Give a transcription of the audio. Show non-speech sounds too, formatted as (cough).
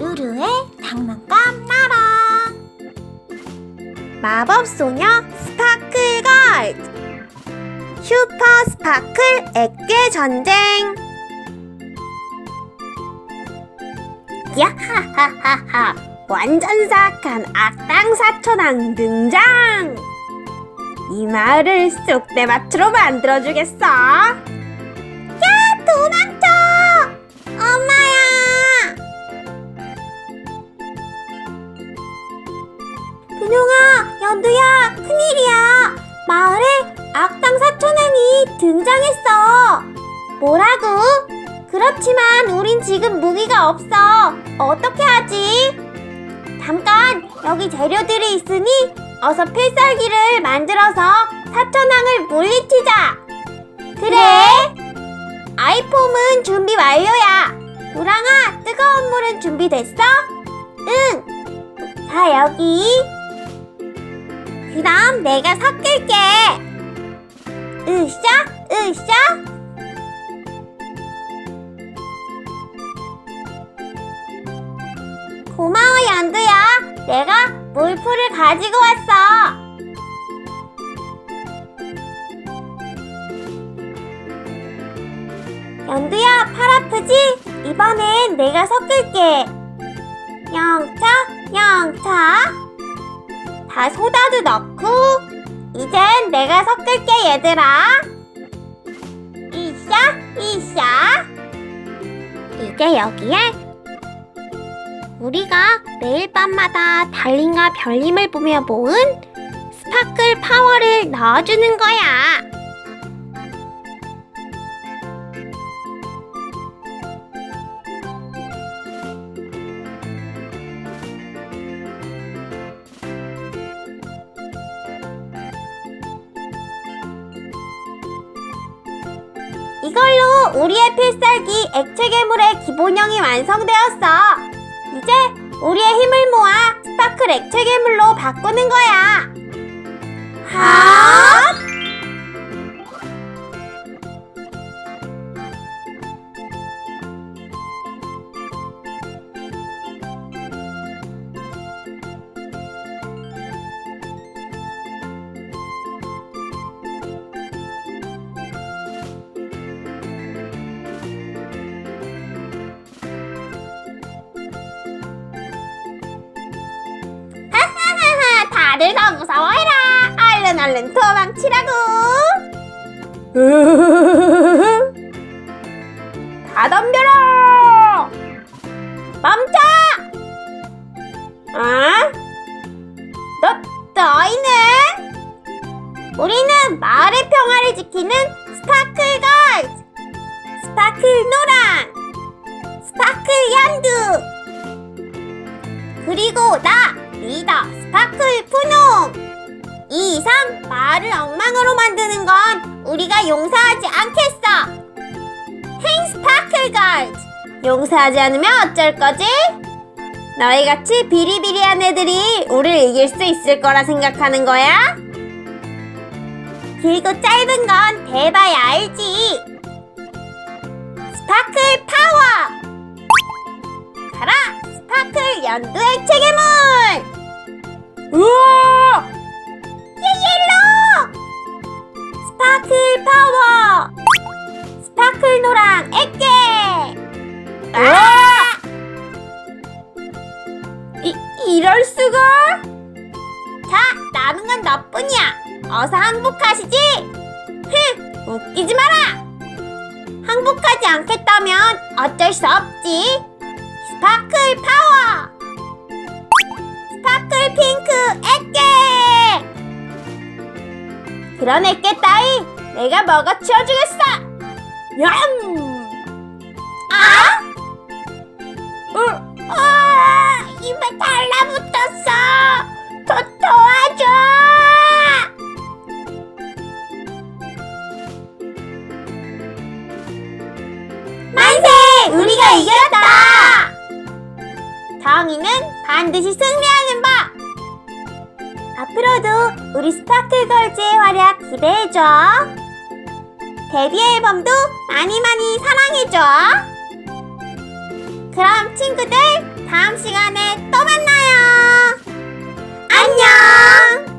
루루의 장난감 나라 마법소녀 스파클걸즈 슈퍼 스파클 액괴 전쟁. 야하하하하. 완전 사악한 악당 사천왕 등장. 이 마을을 쑥대밭으로 만들어주겠어. 야 엄마 연두야 큰일이야. 마을에 악당 사천왕이 등장했어. 뭐라고? 그렇지만 우린 지금 무기가 없어. 어떻게 하지? 잠깐 여기 재료들이 있으니 어서 필살기를 만들어서 사천왕을 물리치자. 그래. 아이폼은 준비 완료야. 우랑아 뜨거운 물은 준비됐어? 응 자 여기 그럼 내가 섞을게. 으쌰 으쌰. 고마워 연두야. 내가 물풀을 가지고 왔어. 연두야 팔 아프지? 이번엔 내가 섞을게. 영차 영차 다 소다도 넣고 이젠 내가 섞을게 얘들아 이샤 이샤 이제 여기에 우리가 매일 밤마다 달님과 별님을 보며 모은 스파클 파워를 넣어주는 거야. 이걸로 우리의 필살기 액체 괴물의 기본형이 완성되었어. 이제 우리의 힘을 모아 스파클 액체 괴물로 바꾸는 거야. 하! 다들 더 무서워해라. 얼른 얼른 도망치라고. (laughs) 다 덤벼라. 멈춰. 아? 너, 너희는? 우리는 마을의 평화를 지키는 스파클 걸즈 스파클 노랑. 스파클 연두. 그리고 나 리더 스파클 푸농 이 이상 마을을 엉망으로 만드는 건 우리가 용서하지 않겠어. 행 스파클 걸즈 용서하지 않으면 어쩔 거지? 너희같이 비리비리한 애들이 우리를 이길 수 있을 거라 생각하는 거야? 길고 짧은 건 대봐야 알지. 스파클 파워. 가라 스파클 연두 액체 괴물 우와 옐로! 스파클 파워! 스파클 노랑 액체 아! 이, 이럴 수가? 자 남은 건 너뿐이야! 어서 항복하시지! 흥! 웃기지 마라! 항복하지 않겠다면 어쩔 수 없지! 스파클 액계! 그런 액계 따위 내가 먹어 치워주겠어! 얌! 아? 어, 아, 입에 달라붙었어! 더 도와줘! 만세! 우리가 이겼다! 정의는 반드시 승리하는 법! 앞으로도 우리 스파클 걸즈의 활약 기대해줘. 데뷔 앨범도 많이 많이 사랑해줘. 그럼 친구들 다음 시간에 또 만나요. 안녕!